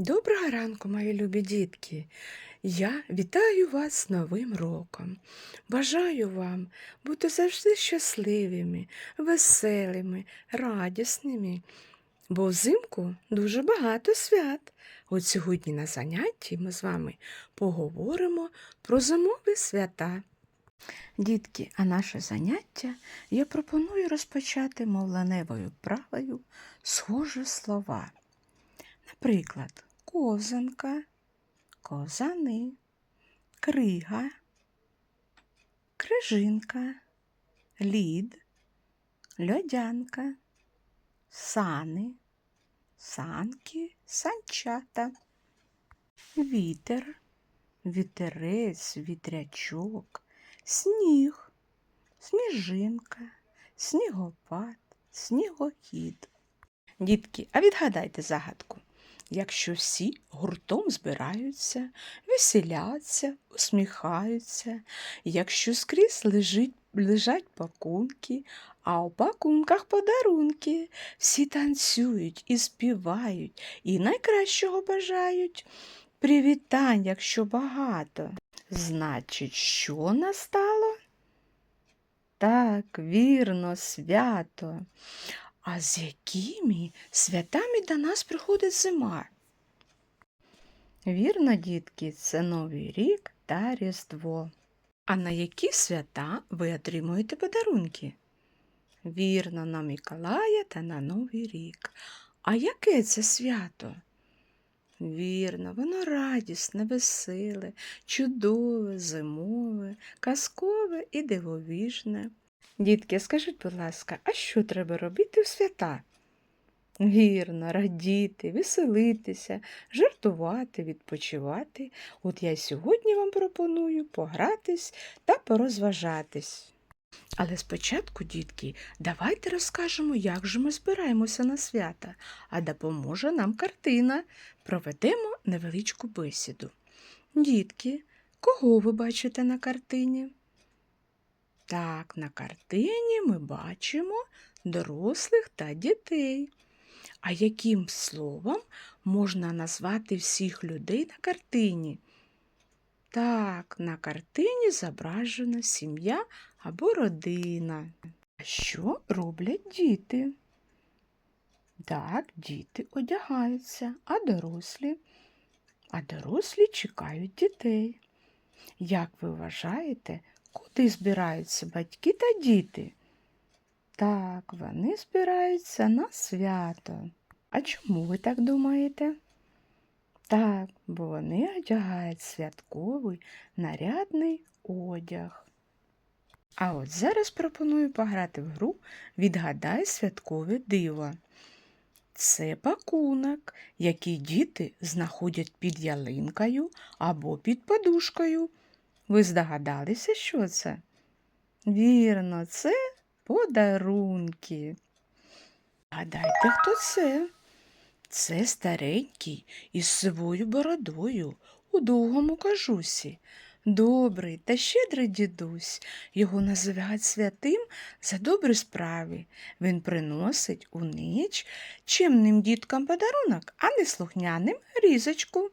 Доброго ранку, мої любі дітки! Я вітаю вас з Новим роком. Бажаю вам бути завжди щасливими, веселими, радісними. Бо взимку дуже багато свят. От сьогодні на занятті ми з вами поговоримо про зимові свята. Дітки, а наше заняття я пропоную розпочати мовленевою правою схожі слова. Наприклад, козанка, козани, крига, крижинка, лід, льодянка, сани, санки, санчата, вітер, вітерець, вітрячок, сніг, сніжинка, снігопад, снігохід. Дітки, а відгадайте загадку. Якщо всі гуртом збираються, веселяться, усміхаються, якщо скрізь лежить, лежать пакунки, а у пакунках подарунки, всі танцюють і співають, і найкращого бажають. Привітань, якщо багато. Значить, що настало? Так, вірно, свято. А з якими святами до нас приходить зима? Вірно, дітки, це Новий рік та Різдво. А на які свята ви отримуєте подарунки? Вірно, на Миколая та на Новий рік. А яке це свято? Вірно, воно радісне, веселе, чудове, зимове, казкове і дивовижне. Дітки, скажіть, будь ласка, а що треба робити в свята? Вірно, радіти, веселитися, жартувати, відпочивати. От я сьогодні вам пропоную погратись та порозважатись. Але спочатку, дітки, давайте розкажемо, як же ми збираємося на свята, а допоможе нам картина. Проведемо невеличку бесіду. Дітки, кого ви бачите на картині? Так, на картині ми бачимо дорослих та дітей. А яким словом можна назвати всіх людей на картині? Так, на картині зображена сім'я або родина. А що роблять діти? Так, діти одягаються, а дорослі? А дорослі чекають дітей. Як ви вважаєте, Куди збираються батьки та діти? Так, вони збираються на свято. А чому ви так думаєте? Так, бо вони одягають святковий нарядний одяг. А от зараз пропоную пограти в гру Відгадай святкове диво. Це пакунок, який діти знаходять під ялинкою або під подушкою. Ви здогадалися, що це? Вірно, це подарунки. Гадайте, хто це? Це старенький із сивою бородою у довгому кажусі. Добрий та щедрий дідусь. Його називають святим за добрі справи. Він приносить у ніч чимним діткам подарунок, а не слухняним різочку.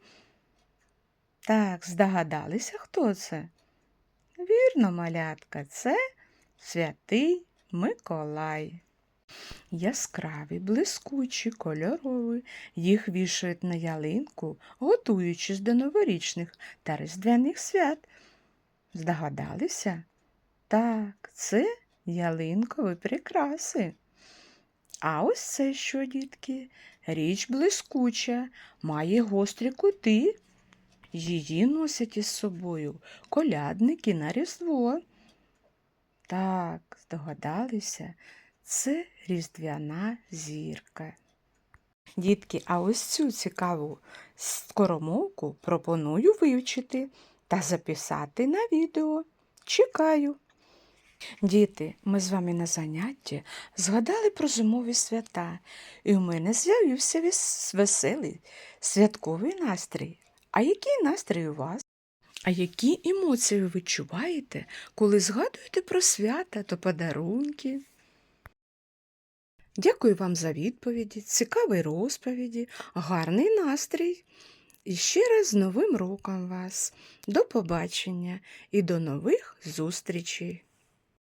Так, здогадалися, хто це? Вірно, малятка, це святий Миколай. Яскраві, блискучі, кольорові, їх вішають на ялинку, готуючись до новорічних та різдвяних свят. Здогадалися? Так, це ялинкові прикраси. А ось це що, дітки? Річ блискуча, має гострі кути. Її носять із собою колядники на Різдво. Так, здогадалися, це різдвяна зірка. Дітки, а ось цю цікаву скоромовку пропоную вивчити та записати на відео. Чекаю. Діти, ми з вами на занятті згадали про зимові свята, і у мене з'явився веселий святковий настрій. А який настрій у вас? А які емоції ви відчуваєте, коли згадуєте про свята та подарунки? Дякую вам за відповіді, цікаві розповіді, гарний настрій. І ще раз з Новим роком вас. До побачення і до нових зустрічей!